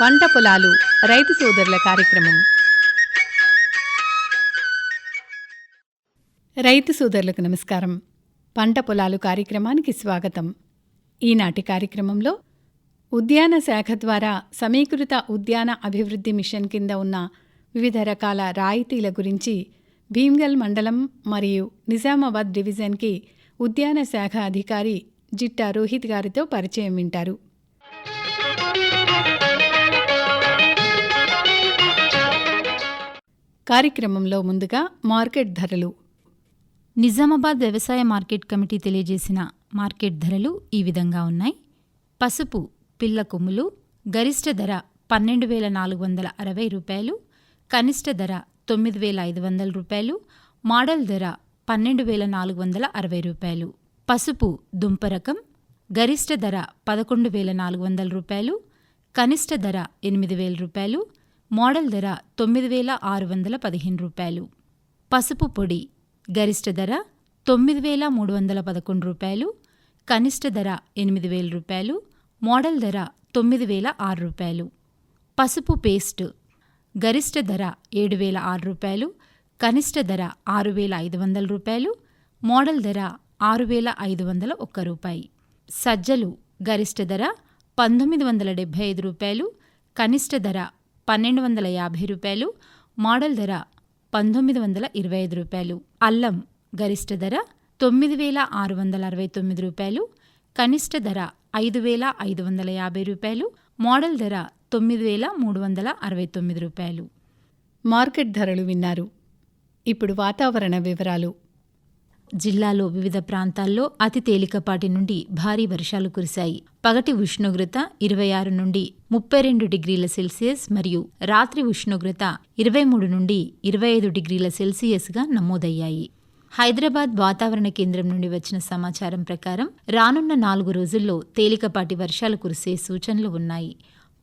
పంట పొలాలు రైతు సోదరుల కార్యక్రమం. రైతు సోదరులకు నమస్కారం. పంట పొలాలు కార్యక్రమానికి స్వాగతం. ఈనాటి కార్యక్రమంలో ఉద్యాన శాఖ ద్వారా సమీకృత ఉద్యాన అభివృద్ధి మిషన్ కింద ఉన్న వివిధ రకాల రాయితీల గురించి భీమ్గల్ మండలం మరియు నిజామాబాద్ డివిజన్కి ఉద్యాన శాఖ అధికారి జిట్టా రోహిత్ గారితో పరిచయం వింటారు. కార్యక్రమంలో ముందుగా మార్కెట్ ధరలు. నిజామాబాద్ వ్యవసాయ మార్కెట్ కమిటీ తెలియజేసిన మార్కెట్ ధరలు ఈ విధంగా ఉన్నాయి. పసుపు పిల్ల కొమ్ములు గరిష్ట ధర పన్నెండు వేల నాలుగు వందల అరవై రూపాయలు కనిష్ట ధర తొమ్మిది వేల ఐదు వందల రూపాయలు మోడల్ ధర పన్నెండు వేల నాలుగు వందల అరవై రూపాయలు. పసుపు దుంప రకం గరిష్ట ధర పదకొండు వేల నాలుగు వందల రూపాయలు కనిష్ట ధర ఎనిమిది వేల రూపాయలు మోడల్ ధర తొమ్మిది వేల ఆరు వందల పదిహేను రూపాయలు. పసుపు పొడి గరిష్ట ధర తొమ్మిది వేల మూడు వందల పదకొండు రూపాయలు. కనిష్ట ధర ఎనిమిది వేల రూపాయలు. మోడల్ ధర తొమ్మిది వేల ఆరు రూపాయలు. పసుపు పేస్ట్ గరిష్ట ధర ఏడు వేల ఆరు రూపాయలు. కనిష్ట ధర ఆరు వేల ఐదు వందల రూపాయలు. మోడల్ ధర ఆరు వేల ఐదు వందల ఒక్క రూపాయి. సజ్జలు గరిష్ట ధర పంతొమ్మిది వందల డెబ్భై ఐదు రూపాయలు. కనిష్ట ధర పన్నెండు వందల యాభై రూపాయలు మోడల్ ధర పంతొమ్మిది వందల ఇరవై ఐదు రూపాయలు అల్లం గరిష్ట ధర తొమ్మిది వేల ఆరు వందల అరవై తొమ్మిది రూపాయలు కనిష్ట ధర ఐదు వేల ఐదు వందల యాభై రూపాయలు మోడల్ ధర తొమ్మిది వేల మూడు వందల అరవై తొమ్మిది రూపాయలు. మార్కెట్ ధరలు విన్నారు. ఇప్పుడు వాతావరణ వివరాలు. జిల్లాలో వివిధ ప్రాంతాల్లో అతి తేలికపాటి నుండి భారీ వర్షాలు కురిశాయి. పగటి ఉష్ణోగ్రత ఇరవై ఆరు నుండి ముప్పై రెండు డిగ్రీల సెల్సియస్ మరియు రాత్రి ఉష్ణోగ్రత ఇరవై మూడు నుండి ఇరవై ఐదు డిగ్రీల సెల్సియస్గా నమోదయ్యాయి. హైదరాబాద్ వాతావరణ కేంద్రం నుండి వచ్చిన సమాచారం ప్రకారం రానున్న నాలుగు రోజుల్లో తేలికపాటి వర్షాలు కురిసే సూచనలు ఉన్నాయి.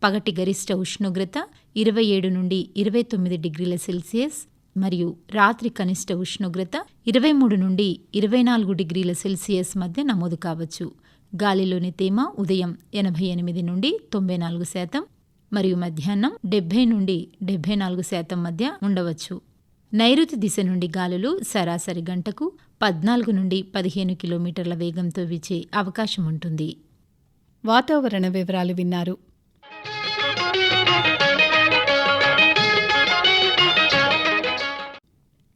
పగటి గరిష్ట ఉష్ణోగ్రత ఇరవై ఏడు నుండి ఇరవై తొమ్మిది డిగ్రీల సెల్సియస్ మరియు రాత్రి కనిష్ట ఉష్ణోగ్రత ఇరవై మూడు నుండి ఇరవై నాలుగు డిగ్రీల సెల్సియస్ మధ్య నమోదు కావచ్చు. గాలిలోని తేమ ఉదయం ఎనభై ఎనిమిది నుండి తొంభై నాలుగు శాతం మరియు మధ్యాహ్నం డెబ్బై నుండి డెబ్బై నాలుగు శాతం మధ్య ఉండవచ్చు. నైరుతి దిశ నుండి గాలులు సరాసరి గంటకు పద్నాలుగు నుండి పదిహేను కిలోమీటర్ల వేగంతో వీచే అవకాశం ఉంటుంది. వాతావరణ వివరాలు విన్నారు.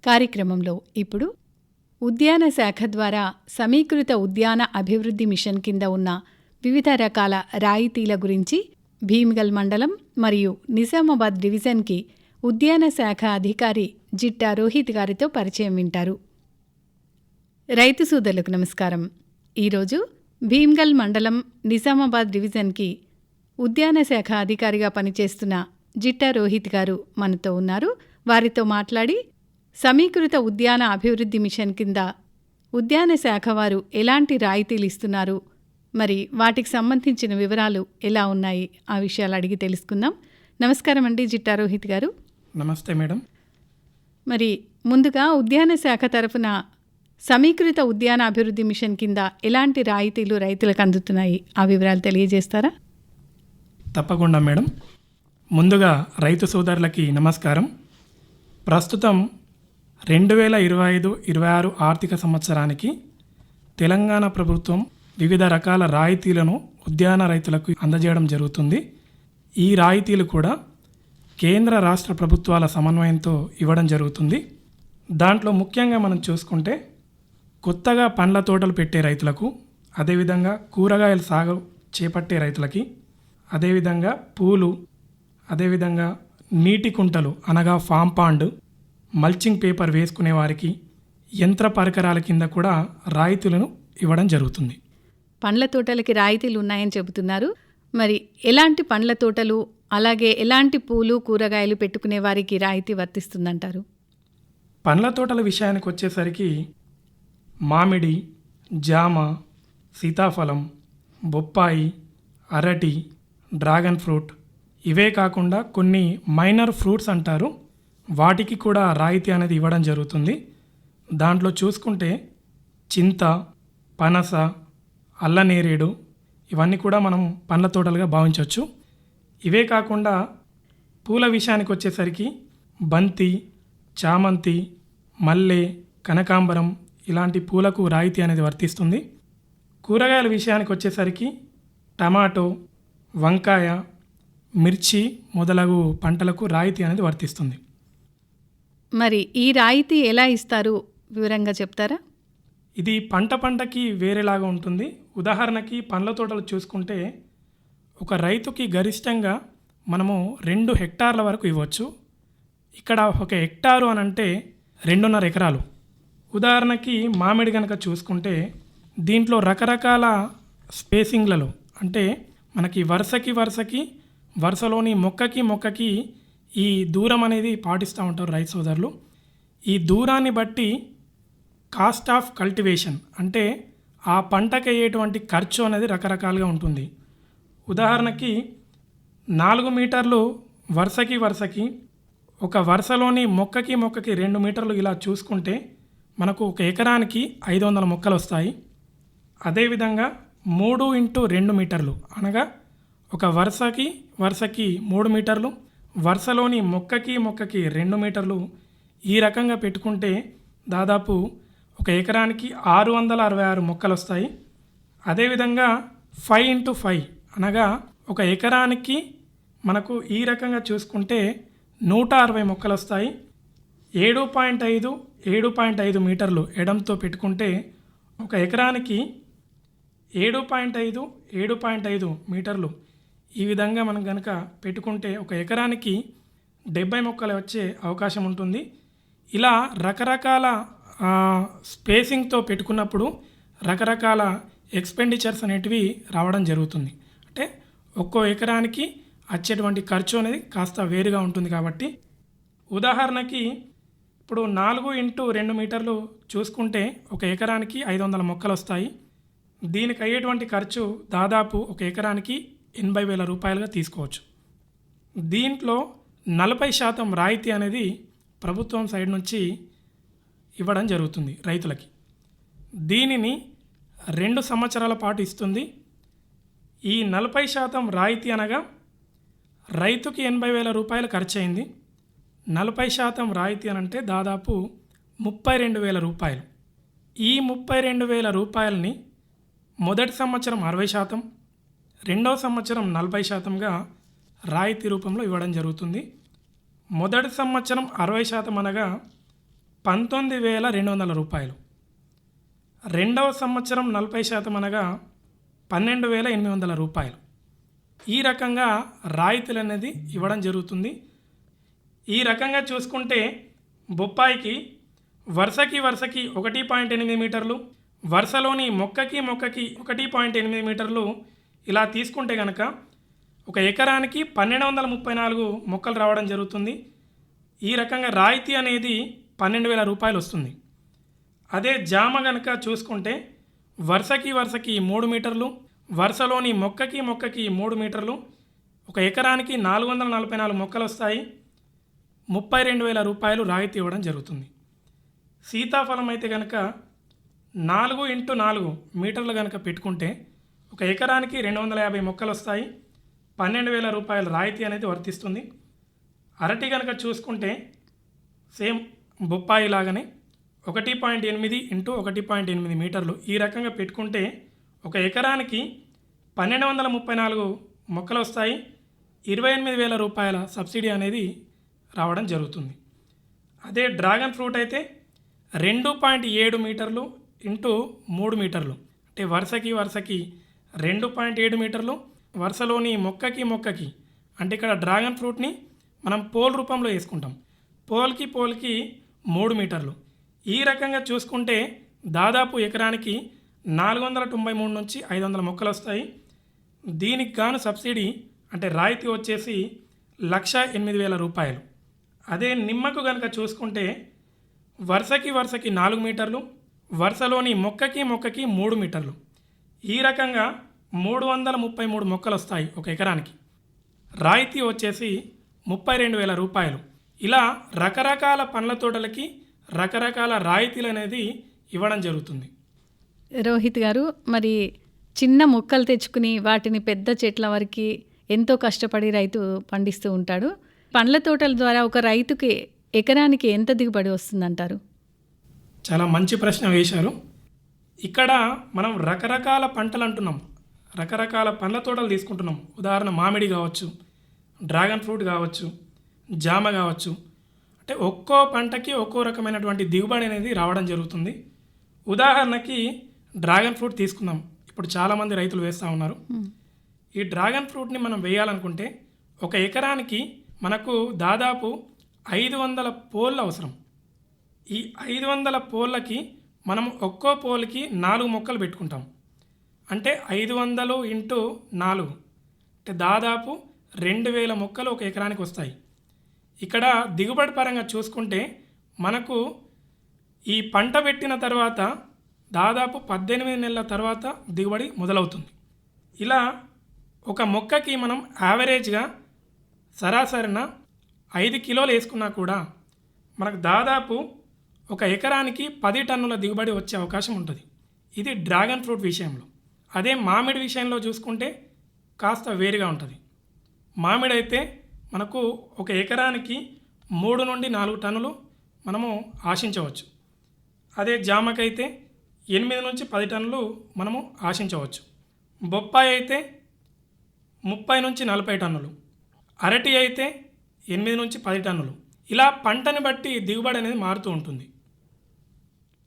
కార్యక్రమంలో ఇప్పుడు ఉద్యాన శాఖ ద్వారా సమీకృత ఉద్యాన అభివృద్ధి మిషన్ కింద ఉన్న వివిధ రకాల రాయితీల గురించి భీమ్గల్ మండలం మరియు నిజామాబాద్ డివిజన్కి ఉద్యాన శాఖ అధికారి జిట్టా రోహిత్ గారితో పరిచయం వింటారు. రైతు సోదరులకు నమస్కారం. ఈరోజు భీమ్గల్ మండలం నిజామాబాద్ డివిజన్కి ఉద్యాన శాఖ అధికారిగా పనిచేస్తున్న జిట్టా రోహిత్ గారు మనతో ఉన్నారు. వారితో మాట్లాడి సమీకృత ఉద్యాన అభివృద్ధి మిషన్ కింద ఉద్యాన శాఖ వారు ఎలాంటి రాయితీలు ఇస్తున్నారు? మరి వాటికి సంబంధించిన వివరాలు ఎలా ఉన్నాయి? ఆ విషయాలు అడిగి తెలుసుకుందాం. నమస్కారం అండి జిట్టా రోహిత్ గారు. నమస్తే మేడం. మరి ముందుగా ఉద్యాన శాఖ తరఫున సమీకృత ఉద్యాన అభివృద్ధి మిషన్ కింద ఎలాంటి రాయితీలు రైతులకు అందుతున్నాయి? ఆ వివరాలు తెలియజేస్తారా? తప్పకుండా మేడం. ముందుగా రైతు సోదరులకి నమస్కారం. ప్రస్తుతం రెండు వేల ఇరవై ఐదు ఇరవై ఆరు ఆర్థిక సంవత్సరానికి తెలంగాణ ప్రభుత్వం వివిధ రకాల రాయితీలను ఉద్యాన రైతులకు అందజేయడం జరుగుతుంది. ఈ రాయితీలు కూడా కేంద్ర రాష్ట్ర ప్రభుత్వాల సమన్వయంతో ఇవ్వడం జరుగుతుంది. దాంట్లో ముఖ్యంగా మనం చూసుకుంటే కొత్తగా పండ్ల తోటలు పెట్టే రైతులకు అదేవిధంగా కూరగాయల సాగు చేపట్టే రైతులకి అదేవిధంగా పూలు అదేవిధంగా నీటి కుంటలు అనగా ఫామ్ పాండ్ మల్చింగ్ పేపర్ వేసుకునే వారికి యంత్ర పరికరాల కింద కూడా రాయితీలను ఇవ్వడం జరుగుతుంది. పండ్ల తోటలకి రాయితీలు ఉన్నాయని చెబుతున్నారు. మరి ఎలాంటి పండ్ల తోటలు అలాగే ఎలాంటి పూలు కూరగాయలు పెట్టుకునే వారికి రాయితీ వర్తిస్తుందంటారు? పండ్ల తోటల విషయానికి వచ్చేసరికి మామిడి జామ సీతాఫలం బొప్పాయి అరటి డ్రాగన్ ఫ్రూట్ ఇవే కాకుండా కొన్ని మైనర్ ఫ్రూట్స్ అంటారు. వాటికి కూడా రాయితీ అనేది ఇవ్వడం జరుగుతుంది. దాంట్లో చూసుకుంటే చింత పనస అల్లనేరేడు ఇవన్నీ కూడా మనం పండ్ల తోటలుగా భావించవచ్చు. ఇవే కాకుండా పూల విషయానికి వచ్చేసరికి బంతి చామంతి మల్లె కనకాంబరం ఇలాంటి పూలకు రాయితీ అనేది వర్తిస్తుంది. కూరగాయల విషయానికి వచ్చేసరికి టమాటో వంకాయ మిర్చి మొదలగు పంటలకు రాయితీ అనేది వర్తిస్తుంది. మరి ఈ రాయితీ ఎలా ఇస్తారు? వివరంగా చెప్తారా? ఇది పంట పంటకి వేరేలాగా ఉంటుంది. ఉదాహరణకి పండ్ల తోటలు చూసుకుంటే ఒక రైతుకి గరిష్టంగా మనము రెండు హెక్టార్ల వరకు ఇవ్వచ్చు. ఇక్కడ ఒక హెక్టారు అని అంటే రెండున్నర ఎకరాలు. ఉదాహరణకి మామిడి కనుక చూసుకుంటే దీంట్లో రకరకాల స్పేసింగ్లలో అంటే మనకి వరుసకి వరుసకి వరుసలోని మొక్కకి మొక్కకి ఈ దూరం అనేది పాటిస్తూ ఉంటారు రైతు సోదరులు. ఈ దూరాన్ని బట్టి కాస్ట్ ఆఫ్ కల్టివేషన్ అంటే ఆ పంటకి అయ్యేటువంటి ఖర్చు అనేది రకరకాలుగా ఉంటుంది. ఉదాహరణకి నాలుగు మీటర్లు వరుసకి వరుసకి ఒక వరుసలోని మొక్కకి మొక్కకి రెండు మీటర్లు ఇలా చూసుకుంటే మనకు ఒక ఎకరానికి ఐదు వందల మొక్కలు వస్తాయి. అదేవిధంగా మూడు ఇంటూ రెండు మీటర్లు అనగా ఒక వరుసకి వరుసకి మూడు మీటర్లు వరుసలోని మొక్కకి మొక్కకి రెండు మీటర్లు ఈ రకంగా పెట్టుకుంటే దాదాపు ఒక ఎకరానికి ఆరు వందల అరవై ఆరు మొక్కలు వస్తాయి అదేవిధంగా ఫైవ్ ఇంటూ ఫైవ్ అనగా ఒక ఎకరానికి మనకు ఈ రకంగా చూసుకుంటే నూట అరవై మొక్కలు వస్తాయి ఏడు పాయింట్ ఐదు ఏడు పాయింట్ ఐదు మీటర్లు ఎడంతో పెట్టుకుంటే ఒక ఎకరానికి ఏడు పాయింట్ ఐదు ఏడు పాయింట్ ఐదు మీటర్లు ఈ విధంగా మనం కనుక పెట్టుకుంటే ఒక ఎకరానికి డెబ్బై మొక్కలు వచ్చే అవకాశం ఉంటుంది. ఇలా రకరకాల స్పేసింగ్తో పెట్టుకున్నప్పుడు రకరకాల ఎక్స్పెండిచర్స్ అనేటివి రావడం జరుగుతుంది. అంటే ఒక్కో ఎకరానికి వచ్చేటువంటి ఖర్చు అనేది కాస్త వేరుగా ఉంటుంది కాబట్టి. ఉదాహరణకి ఇప్పుడు నాలుగు ఇంటూ రెండు మీటర్లు చూసుకుంటే ఒక ఎకరానికి ఐదు వందల మొక్కలు వస్తాయి. దీనికి అయ్యేటువంటి ఖర్చు దాదాపు ఒక ఎకరానికి ఎనభై వేల రూపాయలుగా తీసుకోవచ్చు. దీంట్లో నలభై శాతం రాయితీ అనేది ప్రభుత్వం సైడ్ నుంచి ఇవ్వడం జరుగుతుంది రైతులకి. దీనిని రెండు సంవత్సరాల పాటు ఇస్తుంది. ఈ నలభై శాతం రాయితీ అనగా రైతుకి ఎనభై వేల రూపాయలు ఖర్చు అయింది నలభై శాతం రాయితీ అని అంటే దాదాపు ముప్పై రెండు వేల రూపాయలు. ఈ ముప్పై రెండు వేల రూపాయలని మొదటి సంవత్సరం అరవై శాతం రెండవ సంవత్సరం నలభై శాతంగా రాయితీ రూపంలో ఇవ్వడం జరుగుతుంది. మొదటి సంవత్సరం అరవై శాతం అనగా పంతొమ్మిది వేల రెండు వందల రూపాయలు. రెండవ సంవత్సరం నలభై శాతం అనగా పన్నెండు వేల ఎనిమిది వందల రూపాయలు. ఈ రకంగా రాయితీలు అనేది ఇవ్వడం జరుగుతుంది. ఈ రకంగా చూసుకుంటే బొప్పాయికి వరుసకి వరుసకి ఒకటి పాయింట్ ఎనిమిది మీటర్లు వరుసలోని మొక్కకి మొక్కకి ఒకటి పాయింట్ ఎనిమిది మీటర్లు ఇలా తీసుకుంటే కనుక ఒక ఎకరానికి పన్నెండు వందల ముప్పై నాలుగు మొక్కలు రావడం జరుగుతుంది. ఈ రకంగా రాయితీ అనేది పన్నెండు వేల రూపాయలు వస్తుంది. అదే జామ గనక చూసుకుంటే వరుసకి వరుసకి మూడు మీటర్లు వరుసలోని మొక్కకి మొక్కకి మూడు మీటర్లు ఒక ఎకరానికి నాలుగు వందల నలభై నాలుగు మొక్కలు వస్తాయి. ముప్పై రెండు వేల రూపాయలు రాయితీ ఇవ్వడం జరుగుతుంది. సీతాఫలం అయితే కనుక నాలుగు ఇంటూ నాలుగు మీటర్లు కనుక పెట్టుకుంటే ఒక ఎకరానికి రెండు వందల యాభై మొక్కలు వస్తాయి పన్నెండు వేల రూపాయల రాయితీ అనేది వర్తిస్తుంది. అరటి కనుక చూసుకుంటే సేమ్ బొప్పాయి లాగానే ఒకటి పాయింట్ ఎనిమిది ఇంటూ ఒకటి పాయింట్ ఎనిమిది మీటర్లు ఈ రకంగా పెట్టుకుంటే ఒక ఎకరానికి పన్నెండు వందల ముప్పై నాలుగు మొక్కలు వస్తాయి ఇరవై ఎనిమిది వేల రూపాయల సబ్సిడీ అనేది రావడం జరుగుతుంది. అదే డ్రాగన్ ఫ్రూట్ అయితే రెండు పాయింట్ ఏడు మీటర్లు ఇంటూ మూడు మీటర్లు. అంటే వరుసకి వరుసకి రెండు పాయింట్ ఏడు మీటర్లు వరుసలోని మొక్కకి మొక్కకి అంటే ఇక్కడ డ్రాగన్ ఫ్రూట్ని మనం పోల్ రూపంలో వేసుకుంటాం. పోల్కి పోల్కి మూడు మీటర్లు. ఈ రకంగా చూసుకుంటే దాదాపు ఎకరానికి నాలుగు వందల తొంభై మూడు నుంచి ఐదు వందల మొక్కలు వస్తాయి. దీనికి గాను సబ్సిడీ అంటే రాయితీ వచ్చేసి లక్ష ఎనిమిది వేల రూపాయలు. అదే నిమ్మకు కనుక చూసుకుంటే వరుసకి వరుసకి నాలుగు మీటర్లు వరుసలోని మొక్కకి మొక్కకి మూడు మీటర్లు. ఈ రకంగా మూడు వందల ముప్పై మూడు మొక్కలు వస్తాయి ఒక ఎకరానికి. రాయితీ వచ్చేసి ముప్పై రెండు వేల రూపాయలు. ఇలా రకరకాల పండ్ల తోటలకి రకరకాల రాయితీలు అనేది ఇవ్వడం జరుగుతుంది. రోహిత్ గారు మరి చిన్న మొక్కలు తెచ్చుకుని వాటిని పెద్ద చెట్ల వరకు ఎంతో కష్టపడి రైతు పండిస్తూ ఉంటాడు. పండ్ల తోటల ద్వారా ఒక రైతుకి ఎకరానికి ఎంత దిగుబడి వస్తుందంటారు? చాలా మంచి ప్రశ్న వేశారు. ఇక్కడ మనం రకరకాల పంటలు అంటున్నాం. రకరకాల పండ్ల తోటలు తీసుకుంటున్నాం. ఉదాహరణ మామిడి కావచ్చు డ్రాగన్ ఫ్రూట్ కావచ్చు జామ కావచ్చు. అంటే ఒక్కో పంటకి ఒక్కో రకమైనటువంటి దిగుబడి అనేది రావడం జరుగుతుంది. ఉదాహరణకి డ్రాగన్ ఫ్రూట్ తీసుకుందాం. ఇప్పుడు చాలామంది రైతులు వేస్తూ ఉన్నారు. ఈ డ్రాగన్ ఫ్రూట్ని మనం వేయాలనుకుంటే ఒక ఎకరానికి మనకు దాదాపు ఐదు వందల పోళ్ళు అవసరం. ఈ ఐదు వందల పోళ్ళకి మనం ఒక్కో పోల్కి నాలుగు మొక్కలు పెట్టుకుంటాం. అంటే ఐదు వందలు ఇంటూ నాలుగు. అంటే దాదాపు రెండు వేల మొక్కలు ఒక ఎకరానికి వస్తాయి. ఇక్కడ దిగుబడి పరంగా చూసుకుంటే మనకు ఈ పంట పెట్టిన తర్వాత దాదాపు పద్దెనిమిది నెలల తర్వాత దిగుబడి మొదలవుతుంది. ఇలా ఒక మొక్కకి మనం యావరేజ్గా సరాసరిన ఐదు కిలోలు వేసుకున్నా కూడా మనకు దాదాపు ఒక ఎకరానికి పది టన్నుల దిగుబడి వచ్చే అవకాశం ఉంటుంది. ఇది డ్రాగన్ ఫ్రూట్ విషయంలో. అదే మామిడి విషయంలో చూసుకుంటే కాస్త వేరుగా ఉంటుంది. మామిడి అయితే మనకు ఒక ఎకరానికి మూడు నుండి నాలుగు టన్నులు మనము ఆశించవచ్చు. అదే జామకైతే ఎనిమిది నుంచి పది టన్నులు మనము ఆశించవచ్చు. బొప్పాయి అయితే ముప్పై నుంచి నలభై టన్నులు. అరటి అయితే ఎనిమిది నుంచి పది టన్నులు. ఇలా పంటని బట్టి దిగుబడి అనేది మారుతూ ఉంటుంది.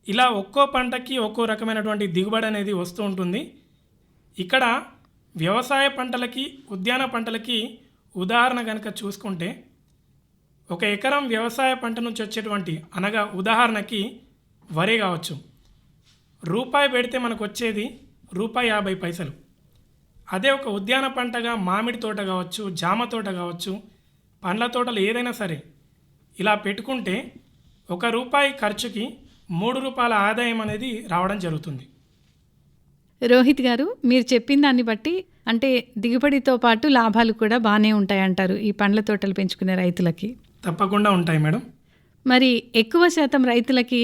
ఇలా ఒక్కో పంటకి ఒక్కో రకమైనటువంటి దిగుబడి అనేది వస్తూ ఉంటుంది. ఇక్కడ వ్యవసాయ పంటలకి ఉద్యాన పంటలకి ఉదాహరణ కనుక చూసుకుంటే ఒక ఎకరం వ్యవసాయ పంట నుంచి వచ్చేటువంటి అనగా ఉదాహరణకి వరి కావచ్చు. రూపాయి పెడితే మనకు వచ్చేది రూపాయి యాభై పైసలు. అదే ఒక ఉద్యాన పంటగా మామిడి తోట కావచ్చు జామ తోట కావచ్చు పండ్ల తోటలు ఏదైనా సరే ఇలా పెట్టుకుంటే ఒక రూపాయి ఖర్చుకి మూడు రూపాయల ఆదాయం అనేది రావడం జరుగుతుంది. రోహిత్ గారు మీరు చెప్పిన దాన్ని బట్టి అంటే దిగుబడితో పాటు లాభాలు కూడా బాగానే ఉంటాయంటారు ఈ పండ్ల తోటలు పెంచుకునే రైతులకి. తప్పకుండా ఉంటాయి మేడం. మరి ఎక్కువ శాతం రైతులకి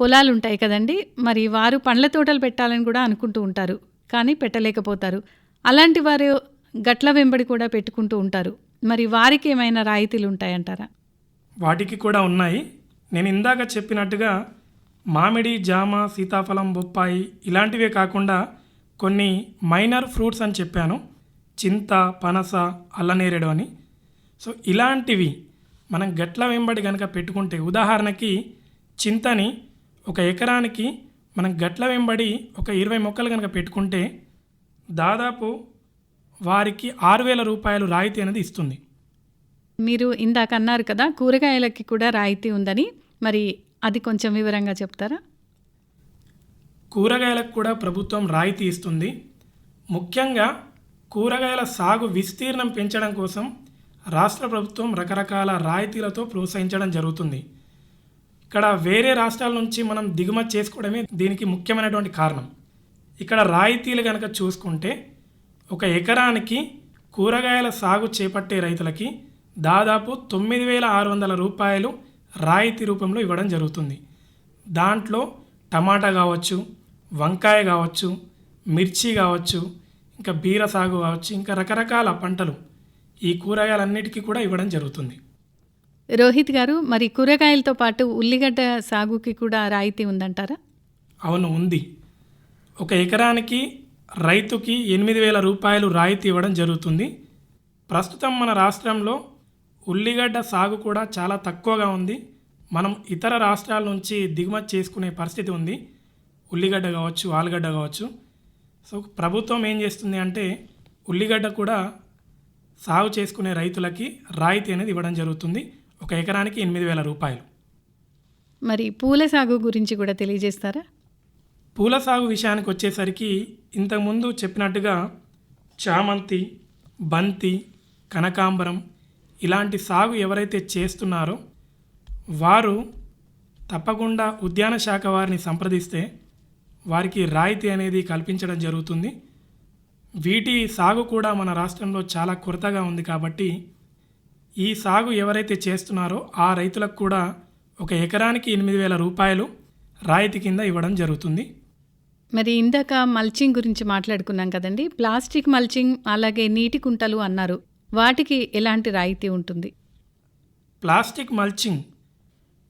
పొలాలు ఉంటాయి కదండి మరి వారు పండ్ల తోటలు పెట్టాలని కూడా అనుకుంటూ ఉంటారు కానీ పెట్టలేకపోతారు. అలాంటి వారు గట్ల వెంబడి కూడా పెట్టుకుంటూ ఉంటారు. మరి వారికి ఏమైనా రాయితీలు ఉంటాయంటారా? వాటికి కూడా ఉన్నాయి. నేను ఇందాక చెప్పినట్టుగా మామిడి జామ సీతాఫలం బొప్పాయి ఇలాంటివే కాకుండా కొన్ని మైనర్ ఫ్రూట్స్ అని చెప్పాను. చింత పనస అల్లనేరేడు అని. సో ఇలాంటివి మనం గట్ల వెంబడి కనుక పెట్టుకుంటే ఉదాహరణకి చింతని ఒక ఎకరానికి మనం గట్ల వెంబడి ఒక ఇరవై మొక్కలు కనుక పెట్టుకుంటే దాదాపు వారికి ఆరు వేల రూపాయలు రాయితీ అనేది ఇస్తుంది. మీరు ఇందాక అన్నారు కదా కూరగాయలకి కూడా రాయితీ ఉందని. మరి అది కొంచెం వివరంగా చెప్తారా? కూరగాయలకు కూడా ప్రభుత్వం రాయితీ ఇస్తుంది. ముఖ్యంగా కూరగాయల సాగు విస్తీర్ణం పెంచడం కోసం రాష్ట్ర ప్రభుత్వం రకరకాల రాయితీలతో ప్రోత్సహించడం జరుగుతుంది. ఇక్కడ వేరే రాష్ట్రాల నుంచి మనం దిగుమతి చేసుకోవడమే దీనికి ముఖ్యమైనటువంటి కారణం. ఇక్కడ రాయితీలు కనుక చూసుకుంటే ఒక ఎకరానికి కూరగాయల సాగు చేపట్టే రైతులకి దాదాపు తొమ్మిది వేల ఆరు వందల రూపాయలు రాయితీ రూపంలో ఇవ్వడం జరుగుతుంది. దాంట్లో టమాటా కావచ్చు వంకాయ కావచ్చు మిర్చి కావచ్చు ఇంకా బీర సాగు కావచ్చు ఇంకా రకరకాల పంటలు ఈ కూరగాయలన్నిటికీ కూడా ఇవ్వడం జరుగుతుంది. రోహిత్ గారు మరి కూరగాయలతో పాటు ఉల్లిగడ్డ సాగుకి కూడా రాయితీ ఉందంటారా? అవును ఉంది. ఒక ఎకరానికి రైతుకి ఎనిమిది వేల రూపాయలు రాయితీ ఇవ్వడం జరుగుతుంది. ప్రస్తుతం మన రాష్ట్రంలో ఉల్లిగడ్డ సాగు కూడా చాలా తక్కువగా ఉంది. మనం ఇతర రాష్ట్రాల నుంచి దిగుమతి చేసుకునే పరిస్థితి ఉంది. ఉల్లిగడ్డ కావచ్చు ఆలుగడ్డ కావచ్చు. సో ప్రభుత్వం ఏం చేస్తుంది అంటే ఉల్లిగడ్డ కూడా సాగు చేసుకునే రైతులకి రాయితీ అనేది ఇవ్వడం జరుగుతుంది. ఒక ఎకరానికి ఎనిమిది వేల రూపాయలు. మరి పూల సాగు గురించి కూడా తెలియజేస్తారా? పూల సాగు విషయానికి వచ్చేసరికి ఇంతకుముందు చెప్పినట్టుగా చామంతి బంతి కనకాంబరం ఇలాంటి సాగు ఎవరైతే చేస్తున్నారో వారు తప్పకుండా ఉద్యాన శాఖ వారిని సంప్రదిస్తే వారికి రాయితీ అనేది కల్పించడం జరుగుతుంది. వీటి సాగు కూడా మన రాష్ట్రంలో చాలా కొరతగా ఉంది కాబట్టి ఈ సాగు ఎవరైతే చేస్తున్నారో ఆ రైతులకు కూడా ఒక ఎకరానికి ఎనిమిది వేల రూపాయలు రాయితీ కింద ఇవ్వడం జరుగుతుంది. మరి ఇందాక మల్చింగ్ గురించి మాట్లాడుకున్నాం కదండి. ప్లాస్టిక్ మల్చింగ్ అలాగే నీటి కుంటలు అన్నారు. వాటికి ఎలాంటి రాయితీ ఉంటుంది? Plastic mulching.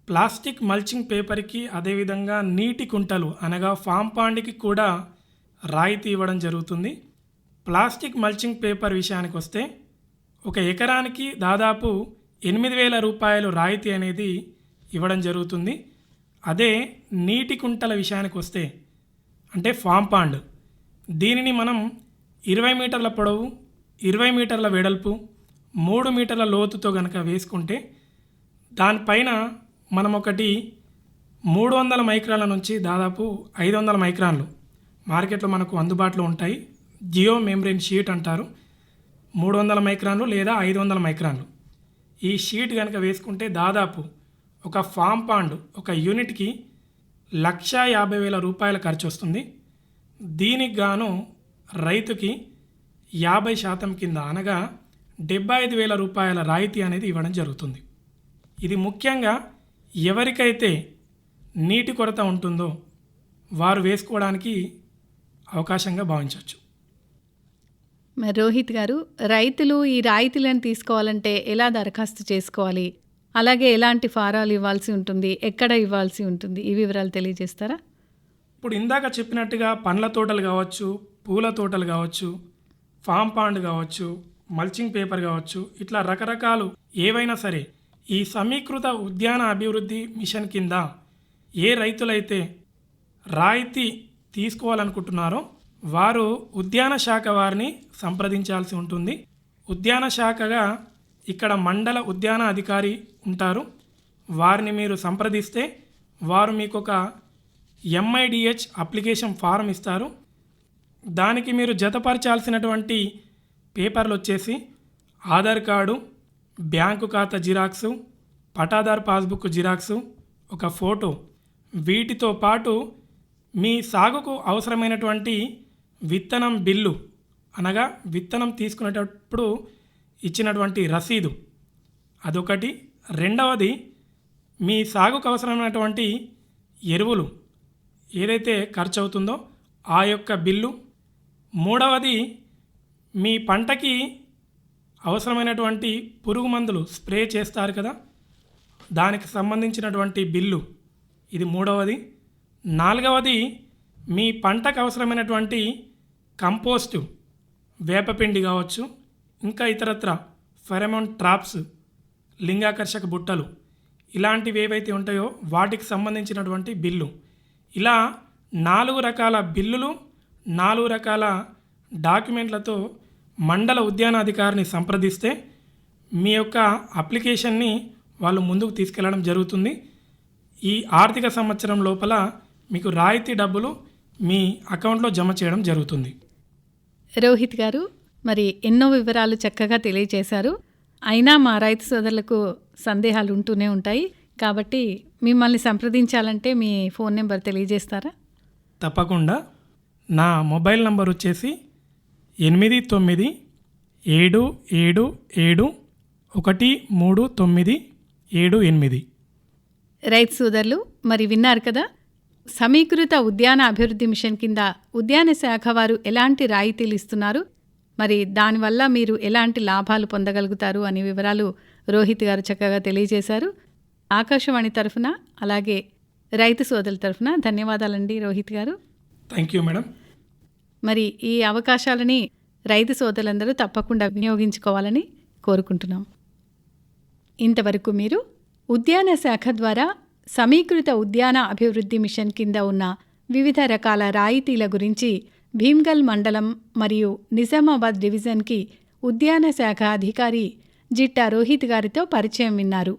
ప్లాస్టిక్ మల్చింగ్ పేపర్కి అదేవిధంగా నీటి కుంటలు అనగా ఫామ్ పాండ్కి కూడా రాయితీ ఇవ్వడం జరుగుతుంది. ప్లాస్టిక్ మల్చింగ్ పేపర్ విషయానికి వస్తే ఒక ఎకరానికి దాదాపు ఎనిమిది వేల రూపాయలు రాయితీ అనేది ఇవ్వడం జరుగుతుంది. అదే నీటి కుంటల విషయానికి వస్తే అంటే ఫామ్ పాండ్ దీనిని మనం ఇరవై మీటర్ల పొడవు ఇరవై మీటర్ల వెడల్పు మూడు మీటర్ల లోతుతో కనుక వేసుకుంటే దానిపైన మనం ఒకటి మూడు వందల మైక్రాన్ల నుంచి దాదాపు ఐదు వందల మైక్రాన్లు మార్కెట్లో మనకు అందుబాటులో ఉంటాయి. జియో మెమ్బ్రెయిన్ షీట్ అంటారు. మూడు వందల మైక్రాన్లు లేదా ఐదు వందల మైక్రాన్లు. ఈ షీట్ కనుక వేసుకుంటే దాదాపు ఒక ఫామ్ పాండ్ ఒక యూనిట్కి లక్ష యాభై వేల రూపాయల ఖర్చు వస్తుంది. దీనికి గాను రైతుకి యాభై శాతం కింద అనగా డెబ్బై ఐదు వేల రూపాయల రాయితీ అనేది ఇవ్వడం జరుగుతుంది. ఇది ముఖ్యంగా ఎవరికైతే నీటి కొరత ఉంటుందో వారు వేసుకోవడానికి అవకాశంగా భావించవచ్చు. మరి రోహిత్ గారు రైతులు ఈ రాయితీలను తీసుకోవాలంటే ఎలా దరఖాస్తు చేసుకోవాలి? అలాగే ఎలాంటి ఫారాలు ఇవ్వాల్సి ఉంటుంది? ఎక్కడ ఇవ్వాల్సి ఉంటుంది? ఈ వివరాలు తెలియజేస్తారా? ఇప్పుడు ఇందాక చెప్పినట్టుగా పండ్ల తోటలు కావచ్చు పూల తోటలు కావచ్చు ఫామ్ పాండ్ కావచ్చు మల్చింగ్ పేపర్ కావచ్చు ఇట్లా రకరకాలు ఏవైనా సరే ఈ సమీకృత ఉద్యాన అభివృద్ధి మిషన్ కింద ఏ రైతులైతే రాయితీ తీసుకోవాలనుకుంటున్నారో వారు ఉద్యాన శాఖ వారిని సంప్రదించాల్సి ఉంటుంది. ఉద్యాన శాఖగా ఇక్కడ మండల ఉద్యాన అధికారి ఉంటారు. వారిని మీరు సంప్రదిస్తే వారు మీకు ఒక ఎంఐడిహెచ్ అప్లికేషన్ ఫారం ఇస్తారు. దానికి మీరు జతపరచాల్సినటువంటి పేపర్లు వచ్చేసి ఆధార్ కార్డు బ్యాంకు ఖాతా జిరాక్సు పటాదార్ పాస్బుక్ జిరాక్సు ఒక ఫోటో. వీటితో పాటు మీ సాగుకు అవసరమైనటువంటి విత్తనం బిల్లు అనగా విత్తనం తీసుకునేటప్పుడు ఇచ్చినటువంటి రసీదు. అదొకటి. రెండవది మీ సాగుకు అవసరమైనటువంటి ఎరువులు. ఏదైతే ఖర్చు అవుతుందో ఆ యొక్క బిల్లు మూడవది మీ పంటకి అవసరమైనటువంటి పురుగు మందులు స్ప్రే చేస్తారు కదా దానికి సంబంధించినటువంటి బిల్లు. ఇది మూడవది. నాలుగవది మీ పంటకు అవసరమైనటువంటి కంపోస్టు వేపపిండి కావచ్చు ఇంకా ఇతరత్ర ఫెరమోన్ ట్రాప్స్ లింగాకర్షక బుట్టలు ఇలాంటివి ఏవైతే ఉంటాయో వాటికి సంబంధించినటువంటి బిల్లు. ఇలా నాలుగు రకాల బిల్లులు నాలుగు రకాల డాక్యుమెంట్లతో మండల ఉద్యానాధికారిని సంప్రదిస్తే మీ యొక్క అప్లికేషన్ని వాళ్ళు ముందుకు తీసుకెళ్ళడం జరుగుతుంది. ఈ ఆర్థిక సంవత్సరం లోపల మీకు రాయితీ డబ్బులు మీ అకౌంట్లో జమ చేయడం జరుగుతుంది. రోహిత్ గారు మరి ఎన్నో వివరాలు చక్కగా తెలియజేశారు. అయినా మా రైతు సోదరులకు సందేహాలు ఉంటూనే ఉంటాయి. కాబట్టి మిమ్మల్ని సంప్రదించాలంటే మీ ఫోన్ నెంబర్ తెలియజేస్తారా? తప్పకుండా. నా మొబైల్ నంబర్ వచ్చేసి ఎనిమిది తొమ్మిది ఏడు ఏడు ఏడు ఒకటి మూడు తొమ్మిది ఏడు ఎనిమిది. రైతు సోదరులు మరి విన్నారు కదా? సమీకృత ఉద్యాన అభివృద్ధి మిషన్ కింద ఉద్యాన శాఖ వారు ఎలాంటి రాయితీలు ఇస్తున్నారు? మరి దానివల్ల మీరు ఎలాంటి లాభాలు పొందగలుగుతారు అనే వివరాలు రోహిత్ గారు చక్కగా తెలియజేశారు. ఆకాశవాణి తరఫున అలాగే రైతు సోదరుల తరఫున ధన్యవాదాలండి రోహిత్ గారు. థ్యాంక్ యూ మేడం మరి ఈ అవకాశాలని రైతు సోదరులందరూ తప్పకుండా వినియోగించుకోవాలని కోరుకుంటున్నాం. ఇంతవరకు మీరు ఉద్యాన శాఖ ద్వారా సమీకృత ఉద్యాన అభివృద్ధి మిషన్ కింద ఉన్న వివిధ రకాల రాయితీల గురించి భీమ్గల్ మండలం మరియు నిజామాబాద్ డివిజన్కి ఉద్యాన శాఖ అధికారి జిట్టా రోహిత్ గారితో పరిచయం విన్నారు.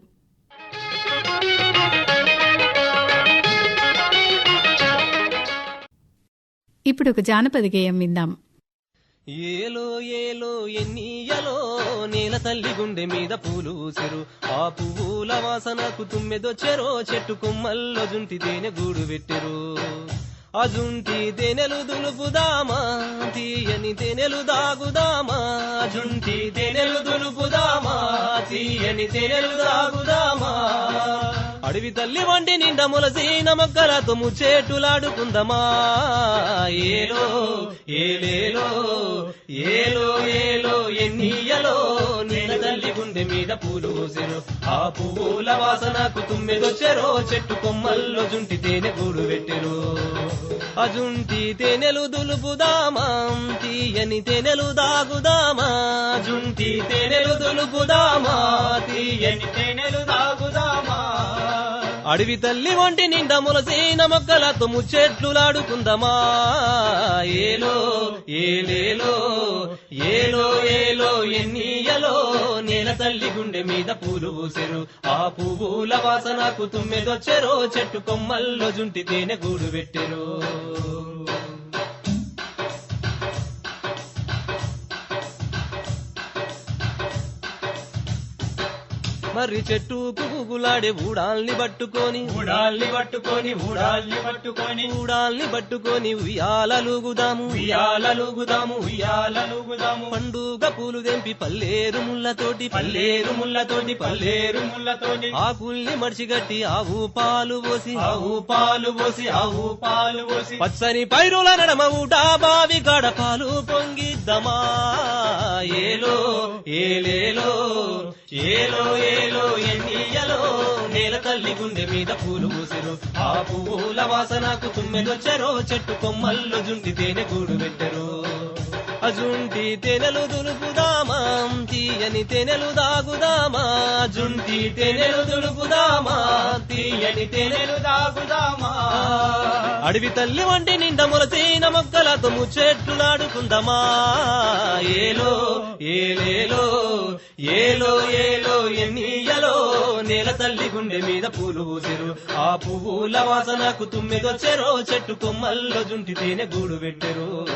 ఇప్పుడు ఒక జానపద గేయం విందాం. ఏలో ఏలో ఎన్నియలో నేల తల్లి గుండె మీద పూలు ఊసిరు ఆ పువ్వుల వాసనకు తుమ్మెదొచ్చెరో చెట్టు కొమ్మల్లో జుంటి తేనె గూడు పెట్టెరు. ఆ జుంటి తేనెలు దులుపుదామా తీయని తేనెలు దాగుదామా జుంటి తేనెలు దులుపుదామా తీయని తేనెలు దాగుదామా. అడవి తల్లి వంటి నిండా ములసీన మొక్కలతో ముచ్చేట్టులాడుకుందమా ఏలో ఏలేలో ఏలో ఏలో ఎన్నియలో నేల తల్లి గుండె మీద పూలు పోసెను. ఆ పువ్వుల వాసనకు తుమ్మెదొచ్చెరో చెట్టు కొమ్మల్లో జుంటి తేనె గూడు పెట్టెను. అజుంటి తేనెలు దులుపుదామా? తీయని తేనెలు దాగుదామా? జుంటి తేనెలు దులుపుదామా? తీయని తేనెలు దాగుదామా? అడవి తల్లి వంటి నిండా ములసీన మొక్కలతో ముచ్చెట్లులాడుకుందమా? ఏలో ఏలేలో ఏలో ఏలో ఎన్నియలో నేల తల్లి గుండె మీద పూలు పూసెరు ఆ పువ్వుల వాసనకు తుమ్మెదొచ్చెరో చెట్టు కొమ్మల్లో జుంటి తేనె గూడు పెట్టెరు. మర్రి చెట్టు పువ్వులాడే ఊడాల్ని పట్టుకొని ఊడాల్ని పట్టుకొని ఊడాల్ని పట్టుకొని. ఊడాల్ని పట్టుకొని ఉయ్యాలలుగుదాము ఉయ్యాలలుగుదాము ఉయ్యాలలుగుదాము పండుగ పూలు తెంపి పల్లేరు ముళ్ళతోటి పల్లేరు ముళ్ళతోటి పల్లేరు ముళ్ళతోటి. ఆకుల్ని మడిచిగట్టి ఆవు పాలు పోసి ఆవు పాలు పోసి ఆవు పాలు పోసి. పచ్చని పైరుల నడమ ఊటా బావి గడ పాలు పొంగిద్దమా? ఏలో ఏలేలో ఏలో నేల తల్లి గుండె మీద పూలు మూసిరు. ఆ పువ్వుల వాసనకు తుమ్మెదొచ్చరో చెట్టు కొమ్మల్లో జుండి తేనె గూడు పెట్టరు. అజుంటి తేనెలు దులుపుదామా తీయని తేనెలు దాగుదామా. జుంటి తేనెలు దులుపుదామా తీయని తేనెలు దాగుదామా. అడవి తల్లి వంటి నిండా మొలసీన మొక్కలతో ముచ్చెట్లులాడుకుందమా ఏలో ఏలేలో ఏలో ఏలో ఎన్నియలో. నేల తల్లి గుండె మీద పూలు పూసెరు. ఆ పువ్వుల వాసనకు తుమ్మిదొచ్చెరో చెట్టు కొమ్మల్లో జుంటి తేనె గూడు పెట్టెరు.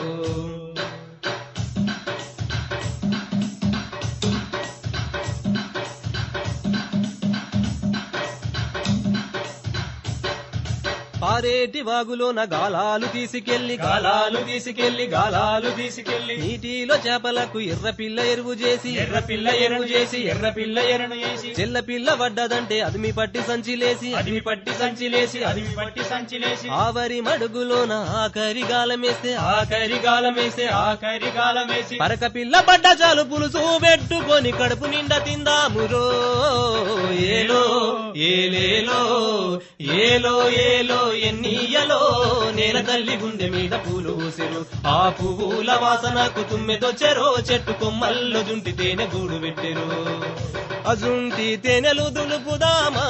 పారేటి వాగులోన గాలాలు తీసుకెళ్ళి గాలాలు తీసుకెళ్ళి గాలాలు తీసుకెళ్ళి నీటిలో చేపలకు ఎర్ర పిల్ల ఎరువు చేసి ఎర్ర పిల్ల ఎరువు చేసి ఎర్ర పిల్ల ఎరును చేసి. చెల్ల పిల్ల పడ్డదంటే అదిమి పట్టి సంచిలేసి అదిమి పట్టి సంచిలేసి అదిమి పట్టి సంచిలేసి ఆవరి మడుగులోన ఆఖరి గాలమేస్తే ఆఖరి గాలం వేసి ఆఖరి గాలం వేసి. పరక పిల్ల పడ్డ చాలు పులుసు పెట్టుకొని కడుపు నిండా తిందామురో ఏలో ఏలేలో ఏలో ఏలో ఎన్నియలో నేల తల్లి గుండె మీద పూలు పూసెను ఆ పువ్వుల వాసనకు తుమ్మెదొచ్చెరో చెట్టు కొమ్మల్లో జుంటి తేనె గూడు పెట్టెరు అజుంటి తేనెలు దులుపుదామా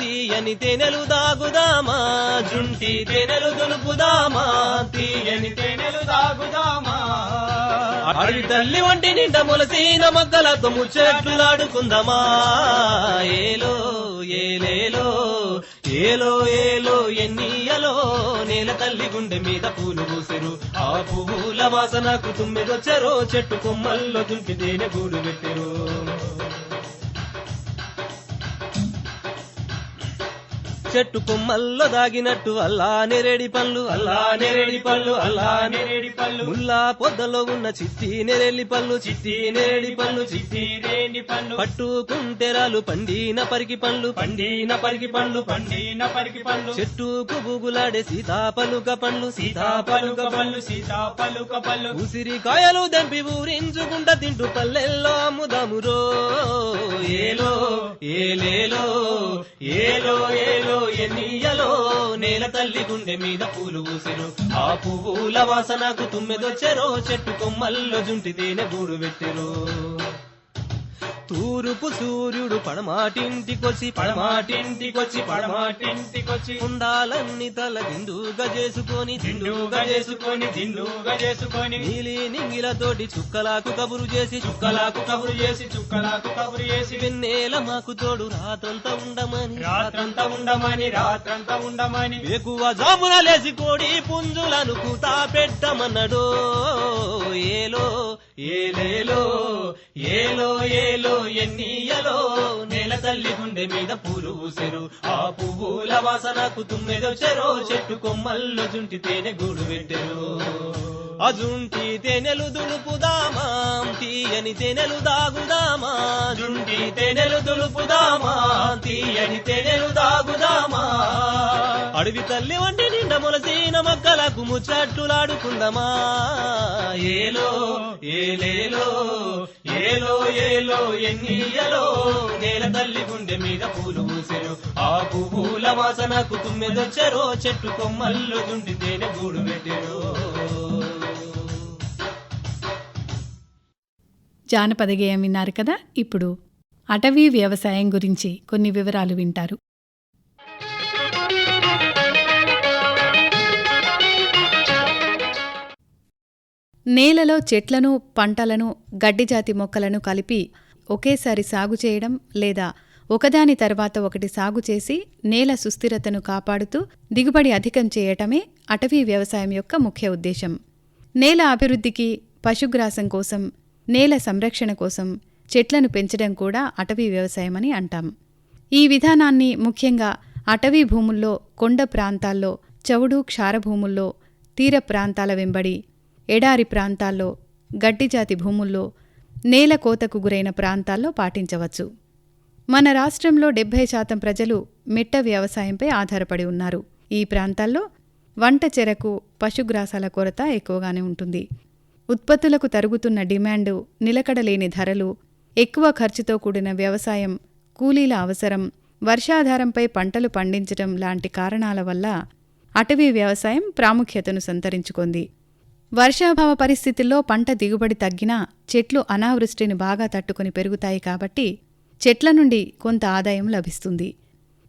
తీయని తేనెలు దాగుదామా? జుంటి తేనెలు దులుపుదామా తీయని తేనెలు దాగుదామా? అడవి తల్లి వంటి నిండా మొలసీన మొగ్గలతో ముచ్చెట్లులాడుకుందామా ఏలో ఏలేలో ఏలో ఏలో ఎన్నియలో నేల తల్లి గుండె మీద పూలు పూసెరు. ఆ పువ్వుల వాసనకు తుమ్మెదొచ్చెరో చెట్టు కొమ్మల్లో దుంపి తేనె గూడు పెట్టెరు. చెట్టు కొమ్మల్లో దాగినట్టు అల్లా నెరేడి పళ్ళు అల్లా నెరేడి పళ్ళు అల్లా నేరేడి పళ్ళు. ముల్లా పొద్దలో ఉన్న చిట్టి నెరెల్లి పళ్ళు చిట్టి నెరేడి పళ్ళు చిట్టి నేరేడి పళ్ళు. పట్టుకుంటెరాలు పండిన పరికి పండ్లు పండిన పరికి పండ్లు పండిన పరికి పండ్లు చెట్టుకు సీతా సీతాపలుక పండ్లు సీతాపలుక సీతాపలుక పళ్ళు సీతాపలుక పళ్ళు. ఉసిరికాయలు దంపి ఊరించుకుంటా తింటూ పల్లెల్లో అమ్ముదామురో. ఏలో ఏలేలో ఏలో ఏలో. ఎన్నియలో నేల తల్లి గుండె మీద పూలు పూసెను. ఆ పువ్వుల వాసనకు తుమ్మెదొచ్చెరో చెట్టు కొమ్మల్లో జుంటి తేనె గూడు పెట్టెరు తూరుపు సూర్యుడు పడమాటింటికొచ్చి పడమాటింటికొచ్చి పడమాటింటికొచ్చి. ఉండాలన్ని తల దిండుగా చేసుకొని దిండుగా చేసుకొని దిండుగా చేసుకొని. నీలి నింగిలతోటి చుక్కలాకు కబురు చేసి చుక్కలాకు కబురు చేసి చుక్కలాకు కబురు చేసి. వెన్నెల మాకు తోడు రాత్రంతా ఉండమని రాత్రంతా ఉండమని రాత్రంతా ఉండమని. ఎక్కువ జామున లేసి కోడి పుంజులను కూతా పెట్టమన్నడో ఏలో ఏలేలో ఏలో ఏలో. ఎన్నియలో? నేల తల్లి గుండె మీద పూలు పూసెరు ఆ పువ్వుల వాసనకు తుమ్మెదొచ్చెరో చెట్టు కొమ్మల్లో జుంటి తేనె గూడు పెట్టెరు అజుంటి తేనెలు దులుపుదామా? తీయని తేనెలు దాగుదామా? జుంటి తేనెలు దులుపుదామా? తీయని తేనెలు దాగుదామా? అడవి తల్లి వంటి నిండ మొలసిన మొక్కలకు ముచ్చట్టులాడుకుందామా ఏలో ఏలేలో ఏలో ఏలో ఎన్నియలో నేల తల్లి గుండె మీద పూలు పూసెను. ఆ పువ్వుల వాసనకు తుమ్మెదొచ్చరో చెట్టు కొమ్మల్లో జుంటి తేనె గూడు పెట్టెను. జానపద గేయం విన్నారు కదా? ఇప్పుడు అటవీ వ్యవసాయం గురించి కొన్ని వివరాలు వింటారు. నేలలో చెట్లను పంటలను గడ్డిజాతి మొక్కలను కలిపి ఒకేసారి సాగు చేయడం లేదా ఒకదాని తర్వాత ఒకటి సాగు చేసి నేల సుస్థిరతను కాపాడుతూ దిగుబడి అధికం చేయటమే అటవీ వ్యవసాయం యొక్క ముఖ్య ఉద్దేశం. నేల అభివృద్ధికి పశుగ్రాసం కోసం నేల సంరక్షణ కోసం చెట్లను పెంచడం కూడా అటవీ వ్యవసాయమని అంటాం. ఈ విధానాన్ని ముఖ్యంగా అటవీ భూముల్లో కొండ ప్రాంతాల్లో చవుడు క్షారభూముల్లో తీర ప్రాంతాల వెంబడి ఎడారి ప్రాంతాల్లో గడ్డిజాతి భూముల్లో నేల కోతకు గురైన ప్రాంతాల్లో పాటించవచ్చు. మన రాష్ట్రంలో డెబ్బై శాతం ప్రజలు మిట్ట వ్యవసాయంపై ఆధారపడి ఉన్నారు. ఈ ప్రాంతాల్లో వంట చెరకు పశుగ్రాసాల కొరత ఎక్కువగానే ఉంటుంది. ఉత్పత్తులకు తరుగుతున్న డిమాండు నిలకడలేని ధరలు ఎక్కువ ఖర్చుతో కూడిన వ్యవసాయం కూలీల అవసరం వర్షాధారంపై పంటలు పండించడం లాంటి కారణాల వల్ల అటవీ వ్యవసాయం ప్రాముఖ్యతను సంతరించుకుంది. వర్షాభావ పరిస్థితుల్లో పంట దిగుబడి తగ్గినా చెట్లు అనావృష్టిని బాగా తట్టుకొని పెరుగుతాయి కాబట్టి చెట్ల నుండి కొంత ఆదాయం లభిస్తుంది.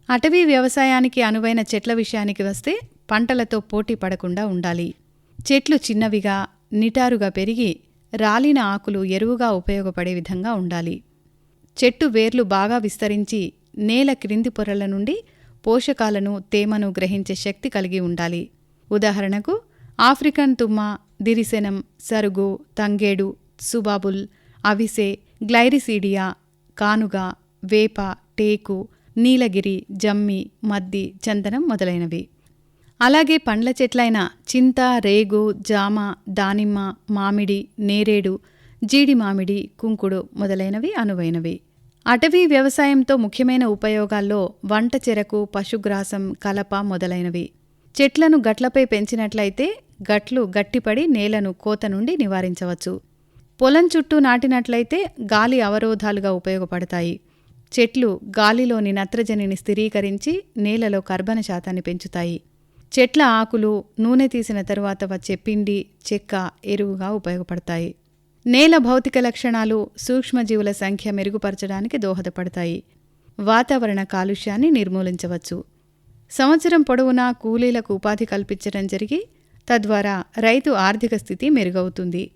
అటవీ వ్యవసాయానికి అనువైన చెట్ల విషయానికి వస్తే పంటలతో పోటీ పడకుండా ఉండాలి. చెట్లు చిన్నవిగా నిటారుగా పెరిగి రాలిన ఆకులు ఎరువుగా ఉపయోగపడే విధంగా ఉండాలి. చెట్టు వేర్లు బాగా విస్తరించి నేల క్రింది పొరల నుండి పోషకాలను తేమను గ్రహించే శక్తి కలిగి ఉండాలి. ఉదాహరణకు ఆఫ్రికన్ తుమ్మ దిరిసెనం సరుగు తంగేడు సుబాబుల్ అవిసె గ్లైరిసీడియా కానుగ వేప టేకు నీలగిరి జమ్మి మద్ది చందనం మొదలైనవి. అలాగే పండ్ల చెట్లైన చింత రేగు జామ దానిమ్మ మామిడి నేరేడు జీడి మామిడి కుంకుడు మొదలైనవి అనువైనవి. అటవీ వ్యవసాయంతో ముఖ్యమైన ఉపయోగాల్లో వంట చెరకు పశుగ్రాసం కలప మొదలైనవి. చెట్లను గట్లపై పెంచినట్లయితే గట్లు గట్టిపడి నేలను కోత నుండి నివారించవచ్చు. పొలం చుట్టూ నాటినట్లయితే గాలి అవరోధాలుగా ఉపయోగపడతాయి. చెట్లు గాలిలోని నత్రజనిని స్థిరీకరించి నేలలో కర్బన శాతాన్ని పెంచుతాయి. చెట్ల ఆకులు నూనె తీసిన తరువాత వచ్చే పిండి చెక్క ఎరువుగా ఉపయోగపడతాయి. నేల భౌతిక లక్షణాలు సూక్ష్మజీవుల సంఖ్య మెరుగుపరచడానికి దోహదపడతాయి. వాతావరణ కాలుష్యాన్ని నిర్మూలించవచ్చు. సంవత్సరం పొడవునా కూలీలకు ఉపాధి కల్పించడం జరిగి తద్వారా రైతు ఆర్థిక స్థితి మెరుగవుతుంది.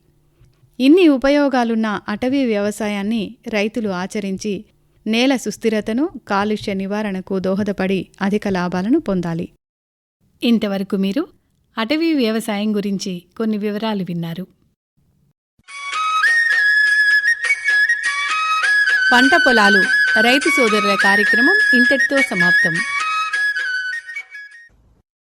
ఇన్ని ఉపయోగాలున్న అటవీ వ్యవసాయాన్ని రైతులు ఆచరించి నేల సుస్థిరతను కాలుష్య నివారణకు దోహదపడి అధిక లాభాలను పొందాలి. ఇంతవరకు మీరు అటవీ వ్యవసాయం గురించి కొన్ని వివరాలు విన్నారు. పంట పొలాలు రైతు సోదరుల కార్యక్రమం ఇంతటితో సమాప్తం.